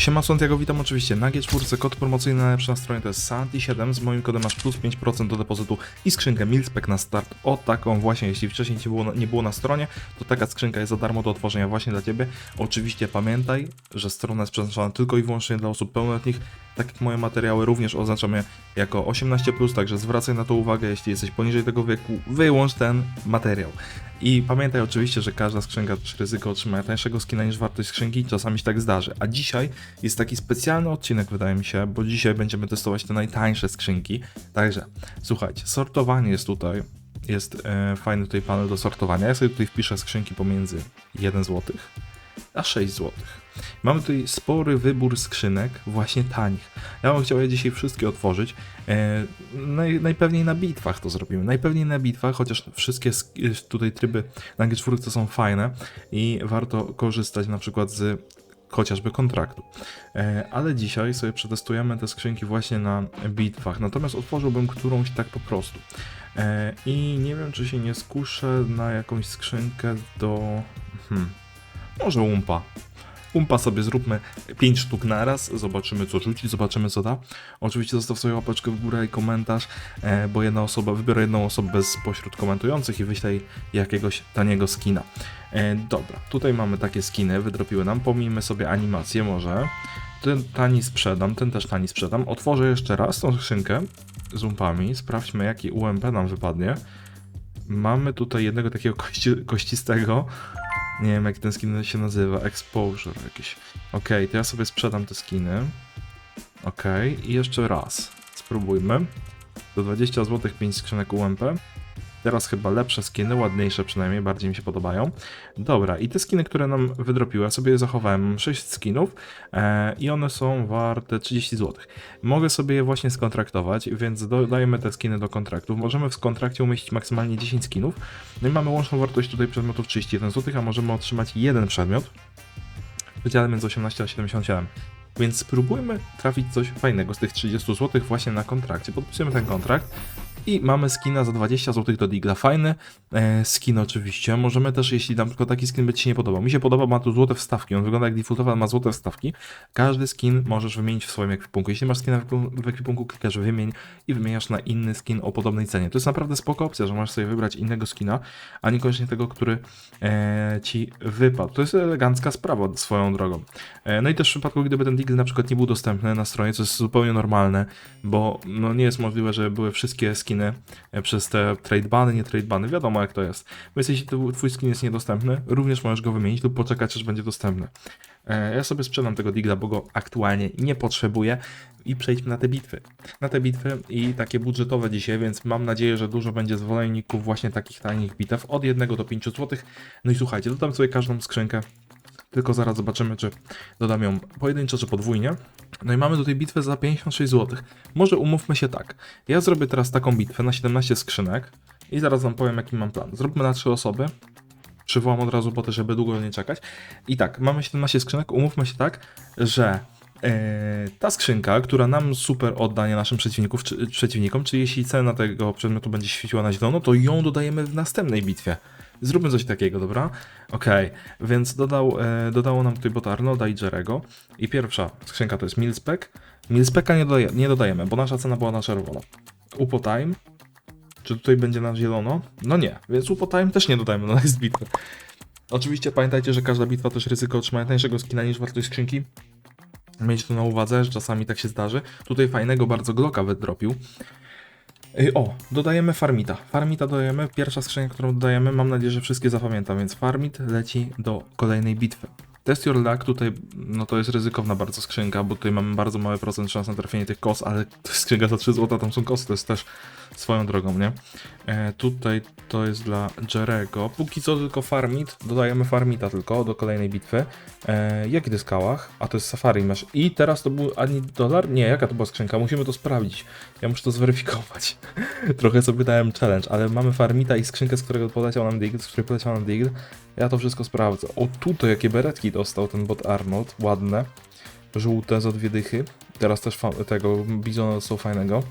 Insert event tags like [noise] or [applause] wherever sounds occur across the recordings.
Siema Santiago, witam oczywiście na G4, kod promocyjny najlepszy na stronie to jest Santi7, z moim kodem masz plus 5% do depozytu i skrzynkę Milspec na start, o taką właśnie, jeśli wcześniej nie było, nie było na stronie, to taka skrzynka jest za darmo do otworzenia właśnie dla Ciebie. Oczywiście pamiętaj, że strona jest przeznaczona tylko i wyłącznie dla osób pełnoletnich, tak jak moje materiały również oznaczam je jako 18+, także zwracaj na to uwagę, jeśli jesteś poniżej tego wieku, wyłącz ten materiał. I pamiętaj oczywiście, że każda skrzynka też ryzyko otrzymania tańszego skina niż wartość skrzynki, czasami się tak zdarzy. A dzisiaj jest taki specjalny odcinek, wydaje mi się, bo dzisiaj będziemy testować te najtańsze skrzynki. Także, słuchajcie, sortowanie jest tutaj. Jest e, fajny tutaj panel do sortowania. Ja sobie tutaj wpiszę skrzynki pomiędzy 1 zł a 6 zł. Mamy tutaj spory wybór skrzynek, właśnie tanich. Ja bym chciał je dzisiaj wszystkie otworzyć. E, naj, najpewniej na bitwach to zrobimy. Najpewniej na bitwach, chociaż wszystkie sk- tutaj tryby na G4 są fajne i warto korzystać na przykład z chociażby kontraktu. E, ale dzisiaj sobie przetestujemy te skrzynki właśnie na bitwach. Natomiast otworzyłbym którąś tak po prostu. E, I nie wiem, czy się nie skuszę na jakąś skrzynkę do. Hmm, może umpa. Umpa sobie zróbmy 5 sztuk na raz, zobaczymy co rzuci, zobaczymy co da. Oczywiście zostaw sobie łapeczkę w górę i komentarz, e, bo jedna osoba, wybiorę jedną osobę spośród komentujących i wyślę jej jakiegoś taniego skina. E, dobra, tutaj mamy takie skiny, wydropiły nam, pomijmy sobie animację może. Ten tani sprzedam, ten też tani sprzedam. Otworzę jeszcze raz tą skrzynkę z umpami, sprawdźmy jaki UMP nam wypadnie. Mamy tutaj jednego takiego [laughs] kości, kościstego, nie wiem jak ten skin się nazywa, Exposure jakiś. Okej, to ja sobie sprzedam te skiny. Okej, i jeszcze raz. Spróbujmy. Do 20 zł 5 skrzynek UMP. Teraz chyba lepsze skiny, ładniejsze przynajmniej, bardziej mi się podobają. Dobra, i te skiny, które nam wydropiły, ja sobie zachowałem. Mam 6 skinów e, i one są warte 30 zł. Mogę sobie je właśnie skontraktować, więc dodajemy te skiny do kontraktów. Możemy w kontrakcie umieścić maksymalnie 10 skinów. No i mamy łączną wartość tutaj przedmiotów 31 zł, a możemy otrzymać jeden przedmiot w między 18 a 77. Więc spróbujmy trafić coś fajnego z tych 30 zł właśnie na kontrakcie. Podpisujemy ten kontrakt i mamy skina za 20 zł do Digla. Fajny e, skin oczywiście. Możemy też, jeśli nam tylko taki skin by Ci się nie podobał. Mi się podoba, ma tu złote wstawki. On wygląda jak defaultowy, ale ma złote wstawki. Każdy skin możesz wymienić w swoim ekwipunku. Jeśli masz skina w ekwipunku, klikasz wymień i wymieniasz na inny skin o podobnej cenie. To jest naprawdę spoko opcja, że możesz sobie wybrać innego skina, a niekoniecznie tego, który e, Ci wypadł. To jest elegancka sprawa swoją drogą. E, no i też w przypadku, gdyby ten Digl na przykład nie był dostępny na stronie, co jest zupełnie normalne, bo no, nie jest możliwe, że były wszystkie skiny e, przez te trade bany, nie trade bany, wiadomo jak to jest. Więc jeśli twój skin jest niedostępny, również możesz go wymienić lub poczekać, aż będzie dostępny. E, Ja sobie sprzedam tego digla, bo go aktualnie nie potrzebuję i przejdźmy na te bitwy. Na te bitwy i takie budżetowe dzisiaj, więc mam nadzieję, że dużo będzie zwolenników właśnie takich tanich bitew od 1 do 5 zł. No i słuchajcie, dodam sobie każdą skrzynkę tylko zaraz zobaczymy, czy dodam ją pojedynczo, czy podwójnie. No i mamy tutaj bitwę za 56 zł. Może umówmy się tak. Ja zrobię teraz taką bitwę na 17 skrzynek i zaraz wam powiem, jaki mam plan. Zróbmy na 3 osoby. Przywołam od razu po to, żeby długo nie czekać. I tak, mamy 17 skrzynek. Umówmy się tak, że e, ta skrzynka, która nam super oddanie naszym przeciwników, czy, przeciwnikom, czy jeśli cena tego przedmiotu będzie świeciła na zielono, to ją dodajemy w następnej bitwie. Zróbmy coś takiego, dobra? Okej, więc dodał, e, dodało nam tutaj bota Arnolda i Jerego. I pierwsza skrzynka to jest Milspec. Milspecka nie, dodaje, nie dodajemy, bo nasza cena była na czerwono. Upo Time. Czy tutaj będzie na zielono? No nie, więc Upo Time też nie dodajemy na [laughs] next bitwę. Oczywiście pamiętajcie, że każda bitwa też ryzyko otrzymania tańszego skina niż wartość skrzynki. Miejcie to na uwadze, że czasami tak się zdarzy. Tutaj fajnego bardzo Glocka wydropił. O, dodajemy farmita. Farmita dodajemy, pierwsza skrzynia, którą dodajemy, mam nadzieję, że wszystkie zapamiętam, więc farmit leci do kolejnej bitwy. Test your luck tutaj, no to jest ryzykowna bardzo skrzynka, bo tutaj mamy bardzo mały procent szans na trafienie tych kos, ale to jest skrzynka za 3 zł, tam są kosy, to jest też swoją drogą, nie? E, tutaj to jest dla Jerego. Póki co tylko farmit, dodajemy farmita tylko do kolejnej bitwy. E, jaki to jest kałach? A to jest safari masz. I teraz to był ani dolar? Nie, jaka to była skrzynka? Musimy to sprawdzić. Ja muszę to zweryfikować. [laughs] Trochę sobie dałem challenge, ale mamy farmita i skrzynkę, z którego poleciał nam Digl, z której poleciał nam Digl. Ja to wszystko sprawdzę. O, tutaj jakie beretki dostał ten bot Arnold, ładne. Żółte za dwie dychy. Teraz też tego Bizona dostał fajnego.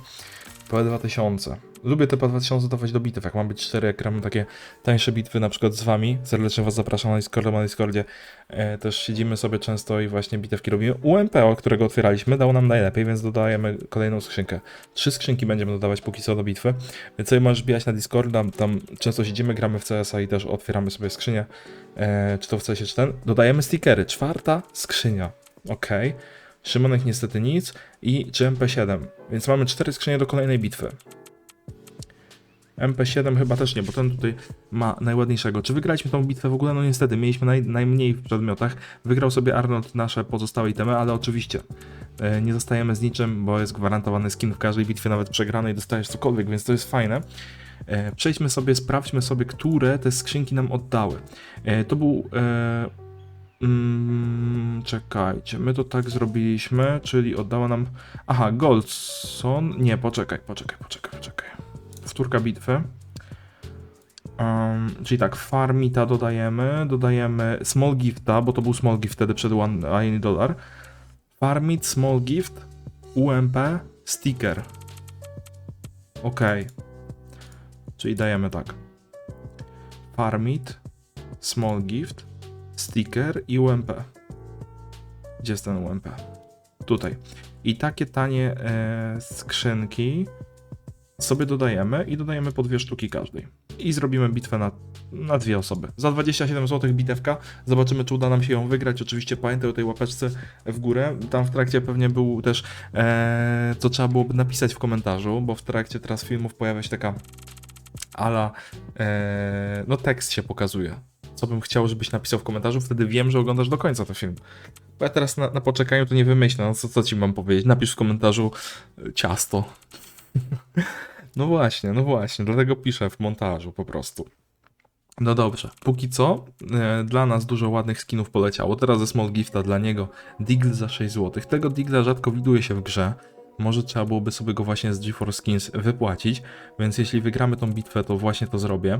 P2000. Lubię te P2000 dawać do bitew, jak mam być 4, jak gramy takie tańsze bitwy, na przykład z wami. Serdecznie was zapraszam na Discorda, na Discordzie. E, też siedzimy sobie często i właśnie bitewki robimy. UMP, o którego otwieraliśmy, dał nam najlepiej, więc dodajemy kolejną skrzynkę. Trzy skrzynki będziemy dodawać póki co do bitwy, więc sobie możesz bijać na Discorda, tam często siedzimy, gramy w CS-a i też otwieramy sobie skrzynię, e, czy to w CS-ie, czy ten. Dodajemy stickery, czwarta skrzynia, okej. Szymonek niestety nic i czy MP7, więc mamy cztery skrzynie do kolejnej bitwy. MP7 chyba też nie, bo ten tutaj ma najładniejszego. Czy wygraliśmy tą bitwę w ogóle? No niestety, mieliśmy naj, najmniej w przedmiotach. Wygrał sobie Arnold nasze pozostałe itemy, ale oczywiście e, nie zostajemy z niczym, bo jest gwarantowany skin w każdej bitwie, nawet przegranej dostajesz cokolwiek, więc to jest fajne. E, Przejdźmy sobie, sprawdźmy sobie, które te skrzynki nam oddały. E, To był... E, mm, czekajcie, my to tak zrobiliśmy, czyli oddała nam... Aha, Goldson... Nie, poczekaj, poczekaj, poczekaj, poczekaj. Wtórka bitwy. Um, czyli tak, farmita dodajemy, dodajemy small gifta, bo to był small gift wtedy przed one, a nie dollar. Farmit, small gift, UMP, sticker. Ok. Czyli dajemy tak. Farmit, small gift, sticker i UMP. Gdzie jest ten UMP? Tutaj. I takie tanie e, skrzynki sobie dodajemy i dodajemy po dwie sztuki każdej. I zrobimy bitwę na, na dwie osoby. Za 27 zł bitewka. Zobaczymy, czy uda nam się ją wygrać. Oczywiście pamiętaj o tej łapeczce w górę. Tam w trakcie pewnie był też, e, co trzeba byłoby napisać w komentarzu, bo w trakcie teraz filmów pojawia się taka ala, e, no tekst się pokazuje. Co bym chciał, żebyś napisał w komentarzu, wtedy wiem, że oglądasz do końca ten film. Bo ja teraz na, na poczekaniu to nie wymyślę, no co, co ci mam powiedzieć? Napisz w komentarzu e, ciasto. [laughs] No właśnie, no właśnie, dlatego piszę w montażu po prostu. No dobrze, póki co e, dla nas dużo ładnych skinów poleciało. Teraz ze Small Gifta dla niego Digl za 6 zł. Tego Digla rzadko widuje się w grze. Może trzeba byłoby sobie go właśnie z GeForce Skins wypłacić, więc jeśli wygramy tą bitwę, to właśnie to zrobię.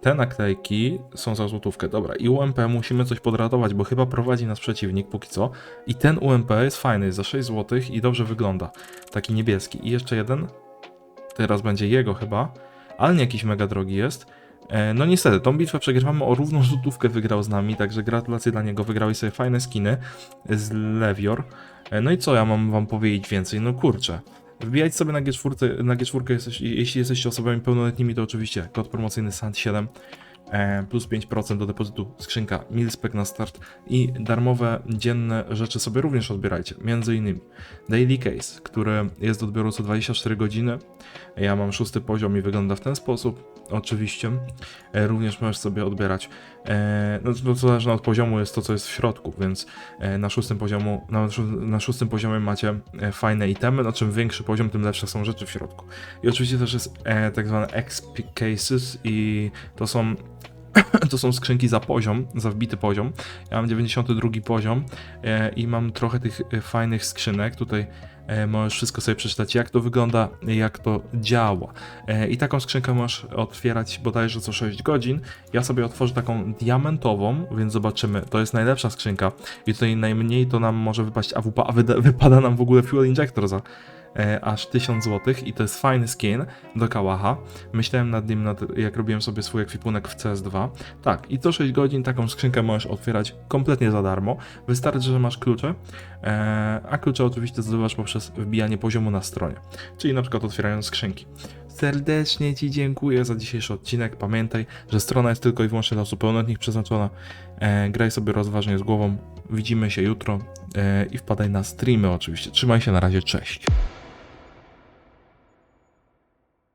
Te naklejki są za złotówkę. Dobra, i UMP musimy coś podratować, bo chyba prowadzi nas przeciwnik póki co. I ten UMP jest fajny, jest za 6 zł i dobrze wygląda. Taki niebieski. I jeszcze jeden. Teraz będzie jego chyba, ale nie jakiś mega drogi jest. E, No niestety, tą bitwę przegrywamy o równą złotówkę wygrał z nami, także gratulacje dla niego. Wygrałeś sobie fajne skiny z Levior. E, No i co ja mam wam powiedzieć więcej? No kurczę. Wbijajcie sobie na G4, na G4 jesteś, jeśli jesteście osobami pełnoletnimi, to oczywiście kod promocyjny SANT7 e, plus 5% do depozytu skrzynka Milspec na start i darmowe dzienne rzeczy sobie również odbierajcie, między innymi Daily Case, który jest do odbioru co 24 godziny. Ja mam szósty poziom i wygląda w ten sposób. Oczywiście. E, również możesz sobie odbierać. E, no to zależne od poziomu jest to, co jest w środku, więc e, na szóstym poziomu, na, na szóstym poziomie macie fajne itemy. No czym większy poziom, tym lepsze są rzeczy w środku. I oczywiście też jest tak zwane XP cases i to są [laughs] to są skrzynki za poziom, za wbity poziom. Ja mam 92 poziom e, i mam trochę tych e, fajnych skrzynek. Tutaj e, możesz wszystko sobie przeczytać, jak to wygląda, jak to działa. I taką skrzynkę możesz otwierać bodajże co 6 godzin. Ja sobie otworzę taką diamentową, więc zobaczymy. To jest najlepsza skrzynka i tutaj najmniej to nam może wypaść AWP, a wypada nam w ogóle Fuel Injector za e, aż 1000 zł i to jest fajny skin do Kałacha. Myślałem nad nim, nad, jak robiłem sobie swój ekwipunek w CS2. Tak, i co 6 godzin taką skrzynkę możesz otwierać kompletnie za darmo. Wystarczy, że masz klucze, e, a klucze oczywiście zdobywasz poprzez wbijanie poziomu na stronie, czyli na przykład otwierając skrzynki. Serdecznie Ci dziękuję za dzisiejszy odcinek. Pamiętaj, że strona jest tylko i wyłącznie dla osób pełnoletnich przeznaczona. E, graj sobie rozważnie z głową. Widzimy się jutro e, i wpadaj na streamy oczywiście. Trzymaj się, na razie, cześć.